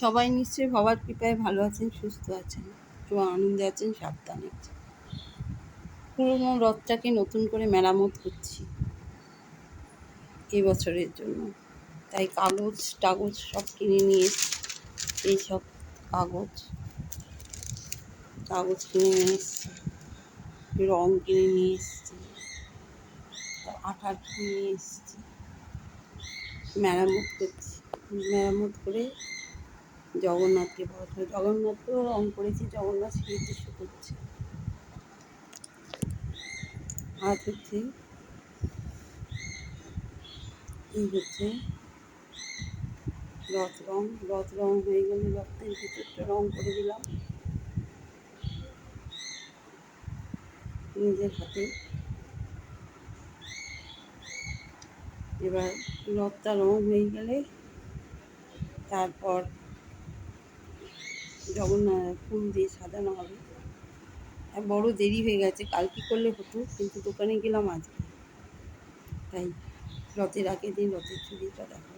সবাই নিশ্চয়ই বাবার কৃপায় ভালো আছেন, সুস্থ আছেন, এবং আনন্দে আছেন, সাবধানে আছেন। পুরোনো রথটাকে নতুন করে মেরামত করছি এবছরের জন্য। তাই কাগজ টাগজ সব কিনে নিয়ে এইসব কাগজ কাগজ কিনে নিয়ে এসছি, রং কিনে নিয়ে এসছি আঠা কিনে নিয়ে এসছি, মেরামত করছি, মেরামত করে জগন্নাথকে পড়াশোনা জগন্নাথকেও রং করেছি, জগন্নাথ শ্রীকৃষ্ণ করছে। আর হচ্ছে এই হচ্ছে? রথ রং রথ রং হয়ে গেলে রথের ভিতরটা রং করে দিলাম। নিজের হাতে। এবার রথটা রং হয়ে গেলে তারপর জগন্নাথ ফুল দিয়ে সাজানো হবে হ্যাঁ বড় দেরি হয়ে গেছে, কাল কালকে করলে হতো? কিন্তু দোকানে গেলাম আজকে। তাই রথের আগের দিন রথের চুরিটা দেখালাম